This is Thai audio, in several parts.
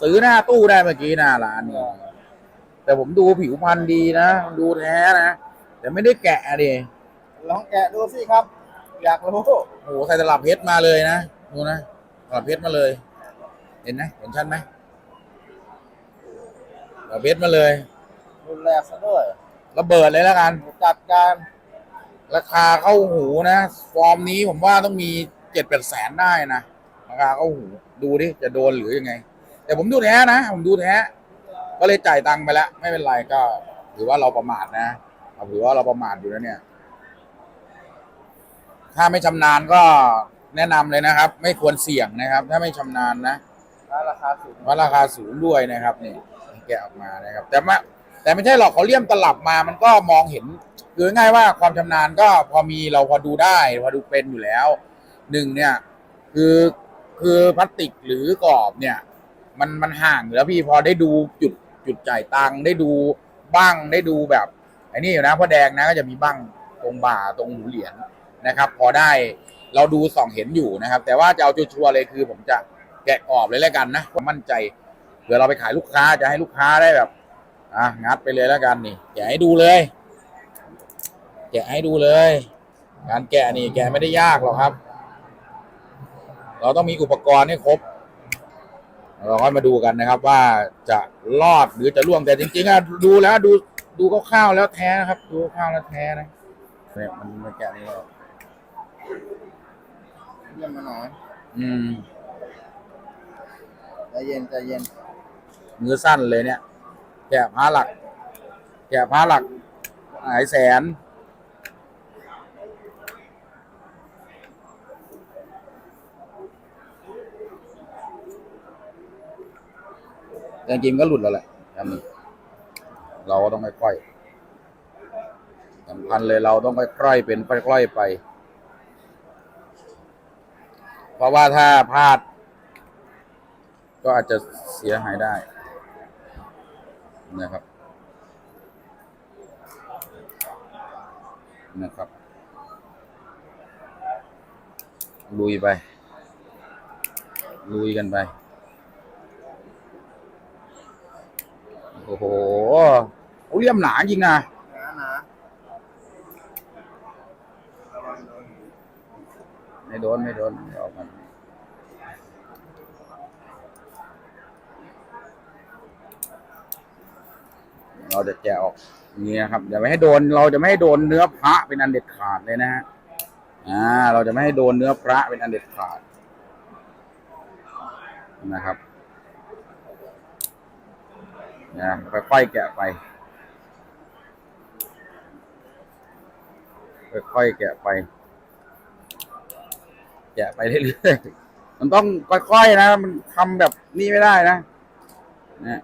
ซื้อหน้าตู้ได้เมื่อกี้หน้าร้านนี่แต่ผมดูผิวพรรณดีนะ ดูแท้นะ แต่ไม่ได้แกะดิลองแกะดูสิครับ อยากรู้โอ้โหใส่ตลับเพชรมาเลยนะดูนะตลับเพชรมาเลย เห็นไหมเห็นชัดไหมตลับเพชรมาเลยรุนแรงซะด้วยระเบิดเลยแล้วกัน จัดการ ราคาเข้าหูนะ ฟอร์มนี้ผมว่าต้องมีเจ็ดแปดแสนได้นะราคาเข้าหู ดูดิจะโดนหรือยังไง แต่ผมดูแท้นะ ผมดูแท้ ก็เลยจ่ายตังค์ไปแล้วไม่เป็นไรก็ถือว่าเราประมาทนะเอาถือว่าเราประมาทอยู่แล้วเนี่ย ถ้าไม่ชำนาญก็แนะนำเลยนะครับ ไม่ควรเสี่ยงนะครับ ถ้าไม่ชำนาญนะและราคาสูงเพราะราคาสูงด้วยนะครับนี่แกะออกมานะครับ แต่ว่าแต่ไม่ใช่หรอกเขาเลี่ยมตลับมามันก็มองเห็นคือง่ายว่าความชำนาญก็พอมีเราพอดูได้พอดูเป็นอยู่แล้วหนึ่งเนี่ย คือคือพลาสติกหรือกรอบเนี่ย มันมันห่างอยู่แล้วพี่พอได้ดูจุดจุดจ่ายตังค์ได้ดูบ้างได้ดูแบบไอ้นี่อยู่นะพ่อแดงนะก็จะมีบ้างตรงบ่าตรงหูเหรียญนะครับ พอได้เราดูส่องเห็นอยู่นะครับ แต่ว่าจะเอาชัวร์เลยคือ ผมจะแกะกรอบเลยแล้วกันนะผมมั่นใจเผื่อเราไปขายลูกค้าจะให้ลูกค้าได้แบบอะงัดไปเลยแล้วกันนี่แกะให้ดูเลย แกะให้ดูเลย การแกะนี่แกะไม่ได้ยากหรอกครับ เราต้องมีอุปกรณ์ให้ครบ เราก็มาดูกันนะครับว่าจะรอดหรือจะล่วงแต่จริงๆอะดูแล้วดูดูคร่าวๆแล้วแท้นะครับ ดูคร่าวๆแล้วแท้นะเนี่ยมันมันแกะนี่แล้วเยี่ยมมาหน่อยอืมใจเย็นใจเย็นมือสั้นเลยเนี่ย แกะผ้าหลัก แกะผ้าหลักหลายแสน แต่จริงๆก็หลุดแล้วแหละเราก็ต้องค่อยๆสำคัญเลยเราต้องค่อยๆเป็นค่อยๆไป เพราะว่าถ้าพลาด ก็อาจจะเสียหายได้ นะครับ นะครับลุยไปลุยกันไป โอ้โหโอ้เลี่ยมหนาจริงนะ หนาหนาไม่โดน ไม่โดนออกมาเราจะแกะออกนี้นะครับอย่าไม่ให้โดน เราจะไม่ให้โดนเนื้อพระเป็นอันเด็ดขาดเลยนะฮะอ่า เราจะไม่ให้โดนเนื้อพระเป็นอันเด็ดขาดนะครับ นะค่อยๆแกะไป ค่อยๆแกะไป แกะไปเรื่อยๆมันต้องค่อยๆนะ มันทำแบบนี้ไม่ได้นะนี่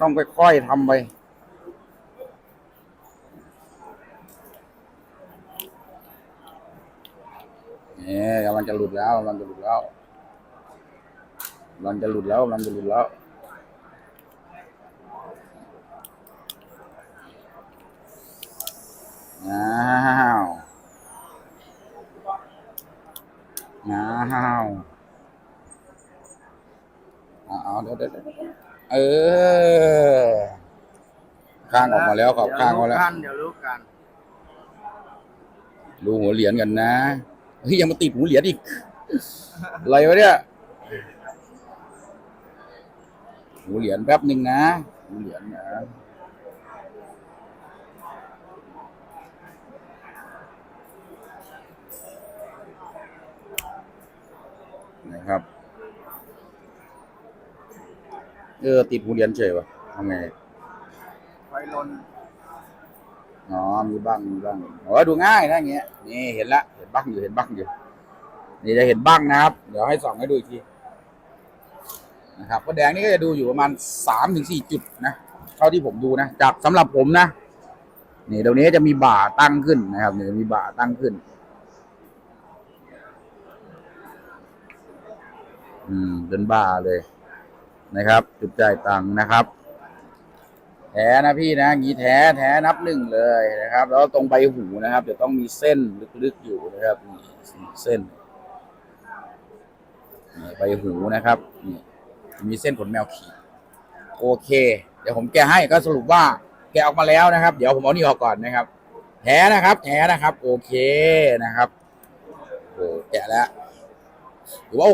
ต้องค่อยๆทำไปเนี่ยกำลังจะหลุดแล้วกำลังจะหลุดแล้วกำลังจะหลุดแล้วกำลังจะหลุดแล้ว อ้าวเอาเอาเดี๋ยวเดี๋ยวเดี๋ยวเออ ข้างออกมาแล้วขอบข้างมาแล้วเดี๋ยวรู้กันดูหัวเหรียญกันนะเฮ้ยยังมาติดหัวเหรียญอีกอะไรวะเนี่ยหัวเหรียญแป๊บหนึ่งนะหัวเหรียญนะนะครับ เออติดหัวเหรียญเฉยวะทำไง ไฟลนอ๋อ มีบ้าง มีบ้างโอ้ยดูง่ายนะอย่างเงี้ย นี่เห็นละ เห็นบ้างอยู่ เห็นบ้างอยู่ นี่จะเห็นบ้างนะครับ เดี๋ยวให้ส่องให้ดูอีกทีนะครับก็แดงนี่ก็จะดูอยู่ประมาณสามถึงสี่จุดนะ เท่าที่ผมดูนะ จากสำหรับผมนะ นี่ตรงนี้จะมีบ่าตั้งขึ้นนะครับนี่มีบ่าตั้งขึ้น อืมเป็นบ่าเลย นะครับ จุดจ่ายตังค์นะครับ แท้นะพี่นะงี้แท้แท้นับหนึ่งเลยนะครับ แล้วตรงใบหูนะครับจะต้องมีเส้นลึกๆอยู่นะครับนี่เส้นใบหูนะครับนี่มีเส้นขนแมวขีดโอเค เดี๋ยวผมแกะให้ก็สรุปว่าแกะออกมาแล้วนะครับ เดี๋ยวผมเอานี่ออกก่อนนะครับ แท้นะครับ แท้นะครับ โอเคนะครับโอ้แกะแล้วถือว่า